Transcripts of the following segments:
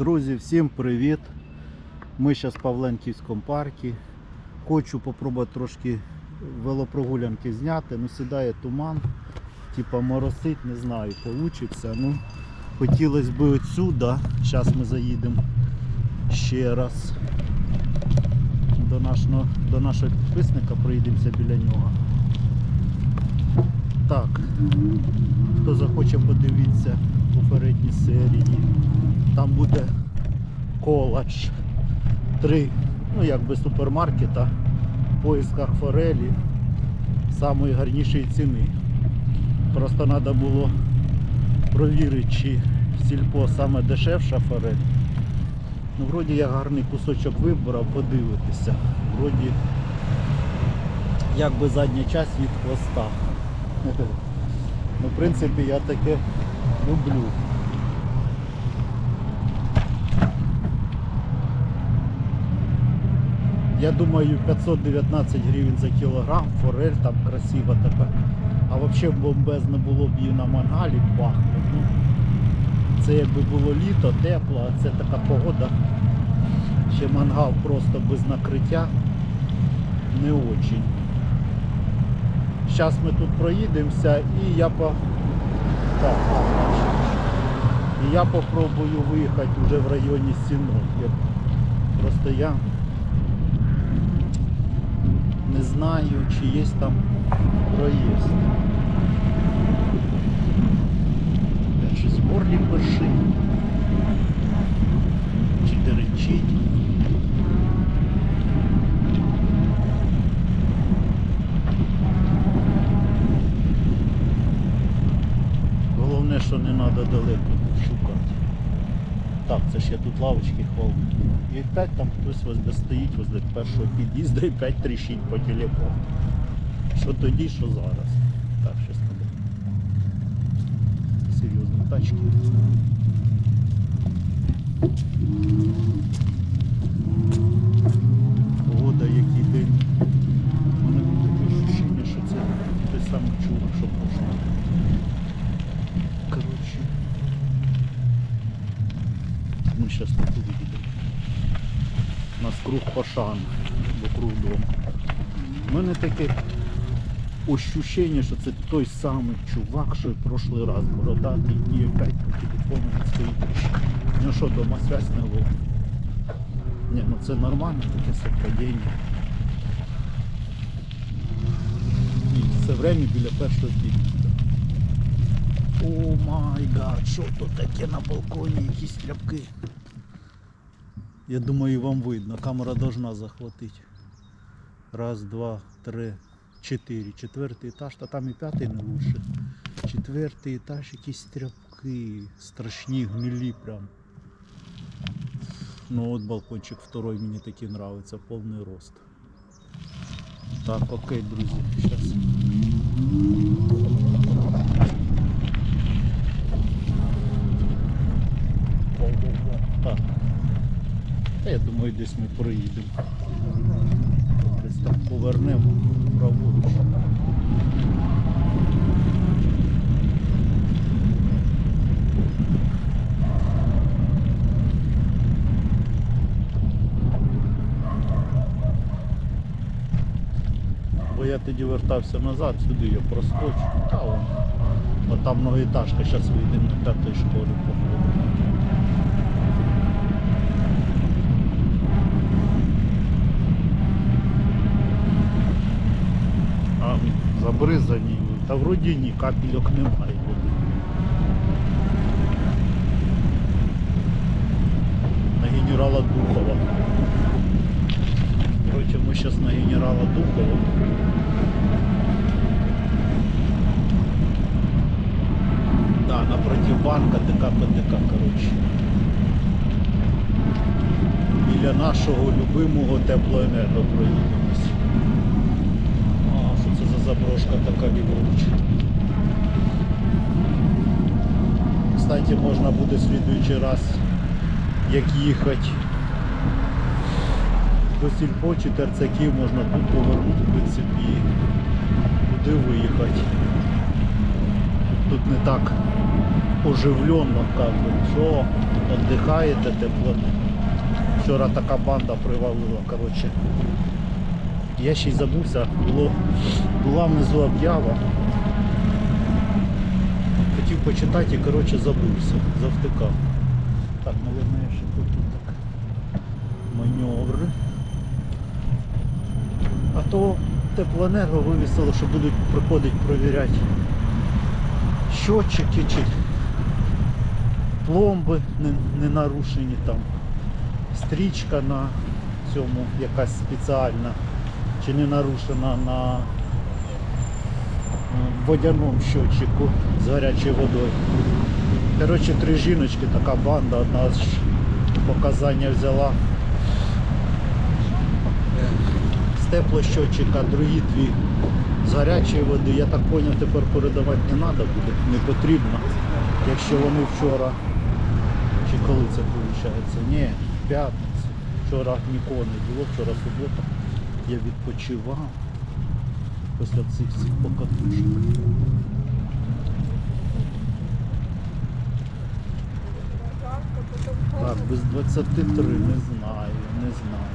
Друзі, всім привіт! Ми зараз в Павленківському парку. Хочу попробувати трошки велопрогулянки зняти, ну сідає туман, типа моросить, не знаю, вийде. Ну, хотілося б отсюда. Зараз ми заїдемо ще раз до нашого, до нашого підписника, проїдемося біля нього. Так, хто захоче подивитися попередні серії, там буде коледж. Три, ну якби супермаркета в поисках форелі самої гарнішої ціни. Просто треба було провірити, чи сільпо саме дешевша форель. Ну, вроді я гарний кусочок вибрав, подивитися. Вроді якби задня часть від хвоста. Ну, в принципі, я таке люблю. Я думаю 519 гривень за кілограм, форель там красива така. А взагалі бомбезно було б її на мангалі пахнути. Ну, це якби було літо, тепло, а це така погода. Ще мангал просто без накриття не очень. Зараз ми тут проїдемося і я по... Так. І я попробую виїхати вже в районі стінок. Я... Просто я не знаю, чи є там проїзд. Чи в горлі перший. Чи деречить. Головне, що не треба далеко шукати. Я тут лавочки холм. І опять там хтось возле стоїть возле першого під'їзду і опять тріщить по телефону. Що тоді, що зараз. Так, щось буде. Серйозно, тачки. Погода, який день. У мене таке ощущення, що це той самий чувак, що прошло. Коротше. Мы сейчас тут увидим. У нас круг пошан вокруг дома. У мене таке ощущення, що це той самий чувак, що і прошлий раз бородатий і опять по телефону стоїть. Ну що, дома связь не ловить. Ні, ну це нормально, таке совпадіння. І все время біля першого під'їзду. О май гад, що тут таке на балконі, якісь тряпки. Я думаю, вам видно, камера должна захватити. Раз, два, три, чотири. Четвертий етаж, та там і п'ятий не лучше. Четвертий етаж, якісь тряпки, страшні, гнилі прям. Ну от балкончик второй мені такий нравиться, повний рост. Так, окей, друзі, зараз. Так. Та я думаю, десь ми проїдемо. Десь там повернемо праворуч. Бо я тоді вертався назад, сюди я проскочу. Та вон. От там многоэтажка, зараз вийдемо на п'ятої школі походу. А, забризані. Та вроді ні, капельок немає. На генерала Духова. Короче, ми зараз на генерала Духова. Да, напротив банка ДК-ПДК, короче. Біля нашого любимого теплоенерго проїдемось. Заброшка така ліворуч? Кстати, можна буде слідуючий раз, як їхати до сільпо чи терцаків, можна тут повернути, в принципі, і куди виїхати. Тут не так оживленно, как бы, що Отдихаєте тепло. Вчора така банда привалила, коротше. Я ще й забувся, було, була внизу об'ява. Хотів почитати і коротше забувся, завтикав. Так, наверное, ще тут так. Маневри. А то теплоенерго вивісило, що будуть приходити провіряти щотчики чи пломби не, не нарушені там. Стрічка на цьому якась спеціальна чи не нарушена на водяному щотчику з гарячою водою. Коротше, три жіночки, така банда, одна з показання взяла з теплощотчика, другі дві з гарячої води. Я так зрозумів, тепер передавати не треба буде, не потрібно. Якщо вони вчора, чи коли це виходить? Ні, п'ятницю. Вчора нікого не було, вчора субота. Я відпочивав після цих всіх покатушок. Так, без 23, не знаю, не знаю.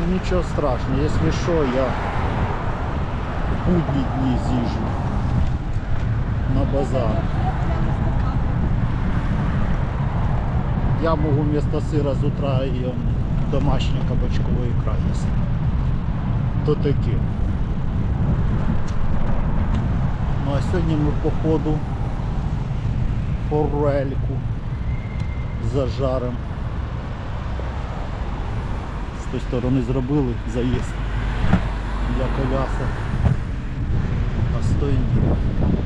Ну нічого страшного, якщо що, я в будні дні з'їжджу на базар. Я можу вместо сира з утра і он, домашній кабачковий. То таке. Ну а сьогодні ми походу форельку зажарим. З тої сторони зробили заїзд для коляса. А з тої ні.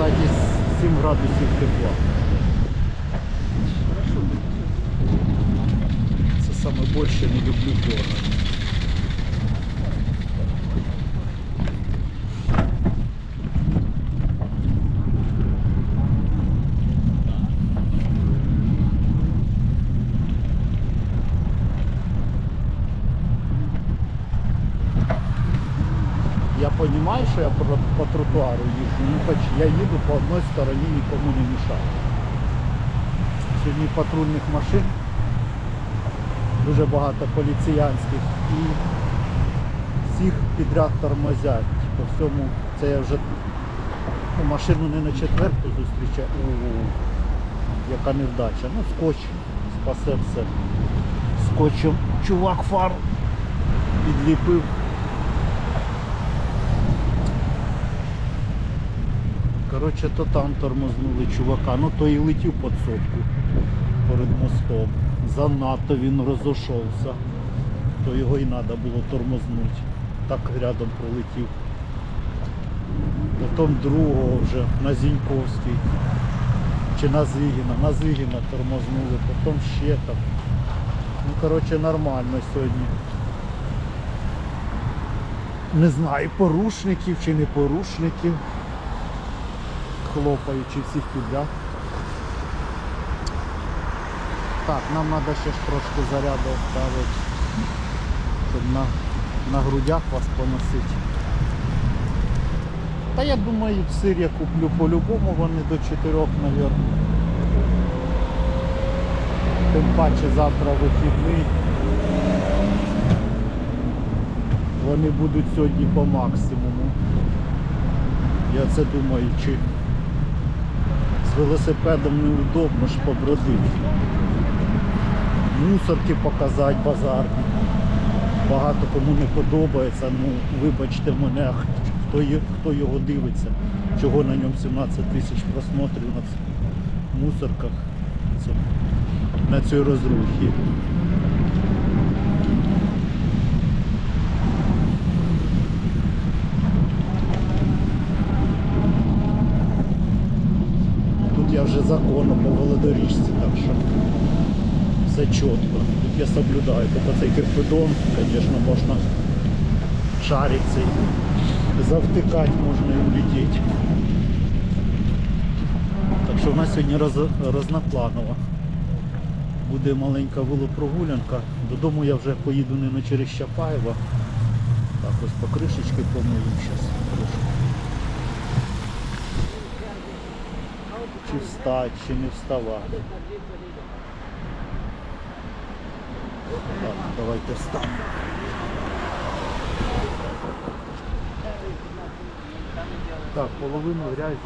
Кстати, 7 градусів тепла. Це саме більше не люблю дорого. Я розумію, що я по, по тротуару їжджу, ну хоч я їду по одній стороні, нікому не мішаю. Сьогодні патрульних машин, дуже багато поліціянських і всіх підряд тормозять. По всьому це я вже ну, машину не на четверту зустрічаю. Яка невдача. Ну скотч спасе все. Скотчем чувак фар підліпив. Коротше, то там тормознули чувака, ну то і летів під сотку перед мостом. Занадто він розійшовся, то його і треба було тормознути. Так рядом пролетів. Потім другого вже на Зіньковський чи на Зигіна, на Зигіна тормознули, потім ще там. Ну коротше нормально сьогодні. Не знаю, порушників чи не порушників хлопаючи всіх підряд. Так, нам треба ще ж трошки заряду оставити, щоб на, на грудях вас поносити. Та я думаю, сир я куплю по-любому, вони до 4, мабуть. Тим паче завтра вихідний. Вони будуть сьогодні по максимуму. Я це думаю, чи з велосипедом неудобно ж побродити. Мусорки показати базарні. Багато кому не подобається, ну вибачте мене, хто, хто його дивиться, чого на ньому 17 тисяч просмотрів на цих мусорках на цій розрухі. Вже законно по велодоріжці, так що все чітко. Тут я соблюдаю. Тобто цей кирпидон, звісно, можна шарик цей завтикати, можна і улетіти. Так що в нас сьогодні роз, рознопланово. буде маленька велопрогулянка. Додому я вже поїду не на через Чапаєва. Так, ось покришечки помию зараз. Чи встать, чи не вставати. Так, давайте встанемо. Так, половину грязі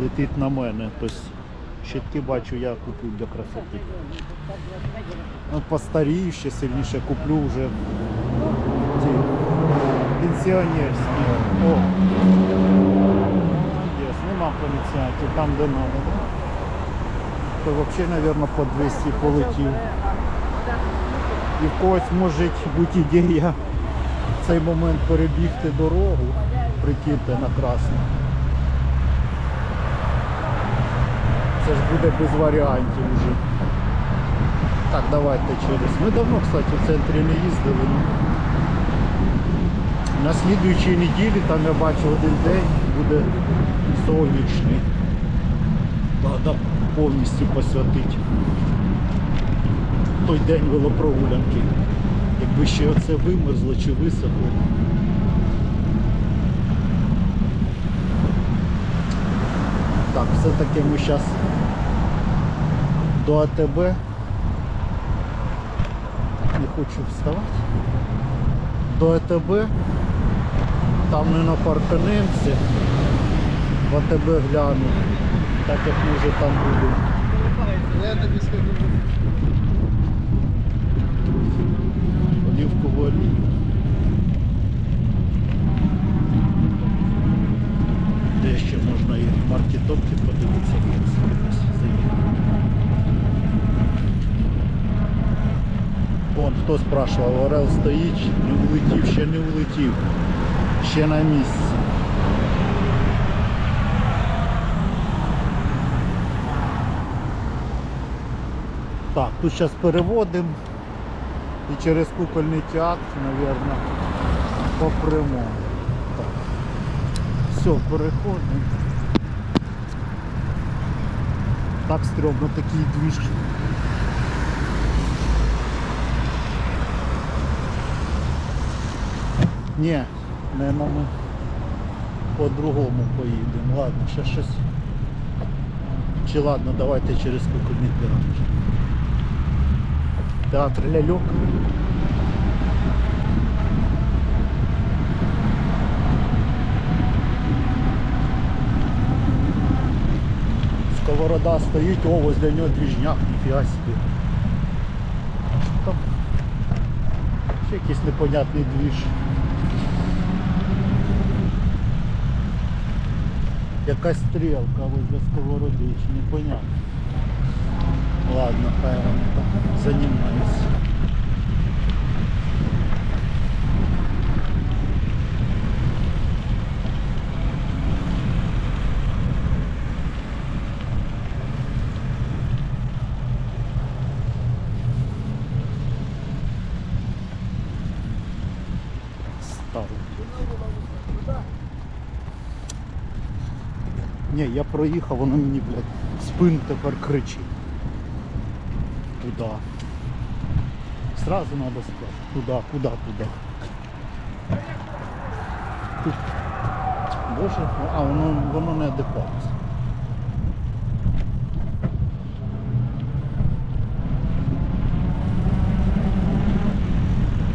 летить на мене. Тобто щитки бачу, я куплю для красоти. Ну, постарію ще сильніше куплю вже ті пенсіонерські. О! Поліціянтів, там де надо. То взагалі, мабуть, по 200 полетів. І в когось може бути ідея в цей момент перебігти дорогу, прикиньте на красну. Це ж буде без варіантів вже. Так, давайте через. Ми давно, кстати, в центрі не їздили. Ну. На слідуючій неділі там я бачу один день буде сонячний. Треба повністю посвятити той день велопрогулянки. Якби ще оце вимерзло чи висохло. Так, все-таки ми зараз до АТБ. Не хочу вставати. До АТБ. Там не напарканемося. В АТБ гляну. Так як ми вже там будемо. Я тобі скажу. Олівкову олію. Де ще можна і маркетопки подивитися, як зараз заїхати. Вон хто спрашивав, Орел стоїть, не влетів, ще не влетів. Ще на місці. Так, тут зараз переводимо. І через кукольний театр, мабуть, попрямо. Так. Все, переходимо. Так стрьомно такий двіж. Ні, мимо ми по-другому поїдемо. Ладно, ще щось. Чи ладно, давайте через кукольний театр. Театр ляльок. Сковорода стоїть, о, возле нього двіжняк, ніфіга собі. Там ще якийсь непонятний двіж. Якась стрілка возле сковороди, чи непонятно. Ладно, хай вони займаються. Ні, я проїхав, воно мені, блядь, спин тепер кричить. Туда. Сразу надо сказать. Туда, куда, туда. Тут. Боже, а воно, воно не адекватно.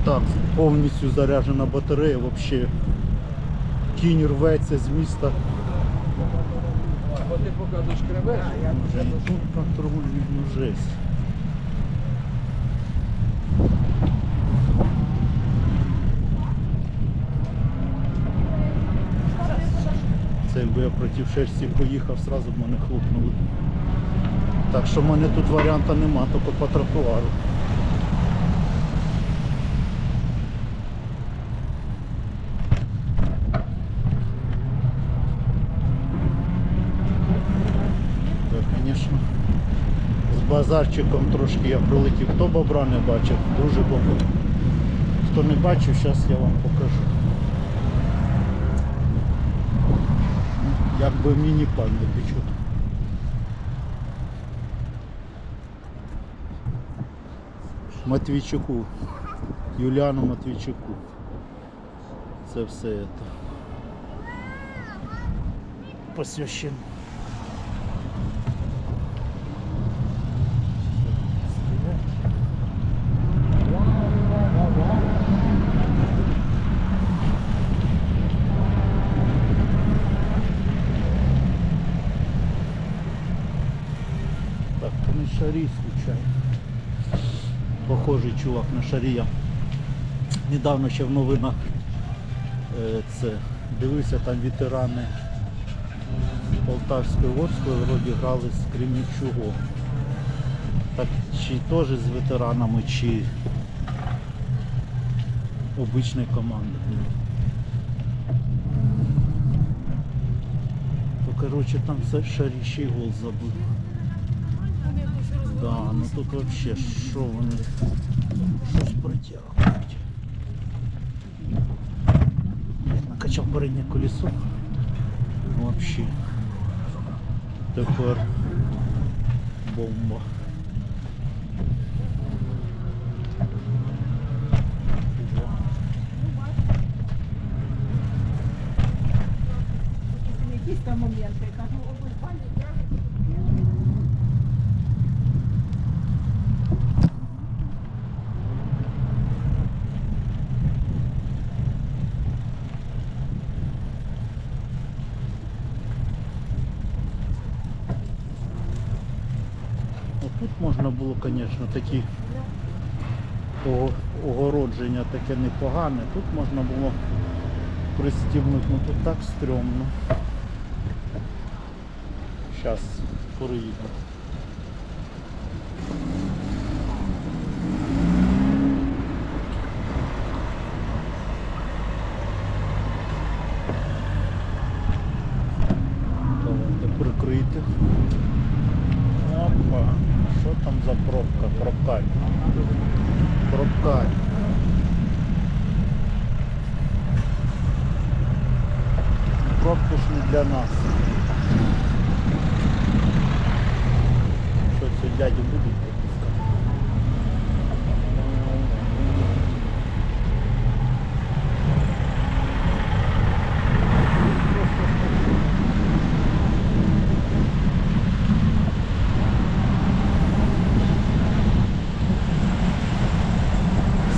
Так, повністю заряджена батарея взагалі. Кінь рветься з міста. Бо ти показуєш кривеш. Вже і тут контроль ну жесть. Це якби я проти шерсті поїхав, сразу б мене хлопнули. Так що в мене тут варіанта нема, тільки по тротуару. Так, звісно. З базарчиком трошки я пролетів. Хто бобра не бачив, дуже бобр. Хто не бачив, зараз я вам покажу. Як би міні-пан не печуть. Матвійчуку. Юліану Матвійчуку. Це все це. Посвящено. Так, то не шарі случайно. Похожий чувак на шарія. Недавно ще в новинах е, це дивився там ветерани Полтавської Орської вроді грали з Кремічуго. Так чи теж з ветеранами, чи обичної команди. То коротше там все шаріщий гол забив. Да, ну тут вообще що вони щось протягують. Як накачав переднє колесо. Вообще. Тепер бомба. Якісь там моменти, кажу, звісно, такі огородження таке непогане. Тут можна було пристібнути, ну тут так стрьомно. Зараз проїду. Давайте прикрийте. Опа, що там за пробка? Пробкаль. Пробкаль. Пробки ж не для нас. Що це дяді будуть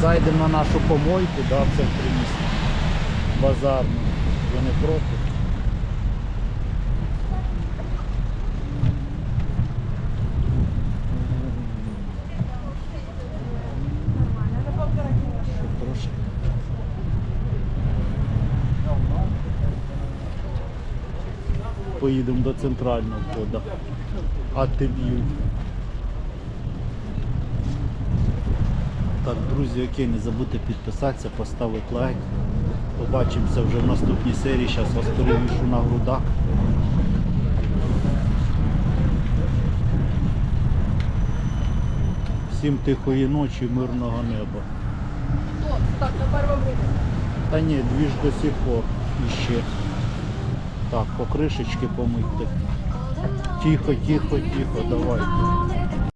пропускати? Зайдемо на нашу помойку, да, центрі міста. Базарну. Ви не проти? Поїдемо до центрального входу. Атив'ю. Так, друзі, окей, не забудьте підписатися, поставити лайк. Побачимося вже в наступній серії. Зараз вас перевішу на грудак. Всім тихої ночі, мирного неба. Так, на Та ні, дві ж до сих пор іще. Так, покришечки помийте. Тихо, тихо, тихо, давайте.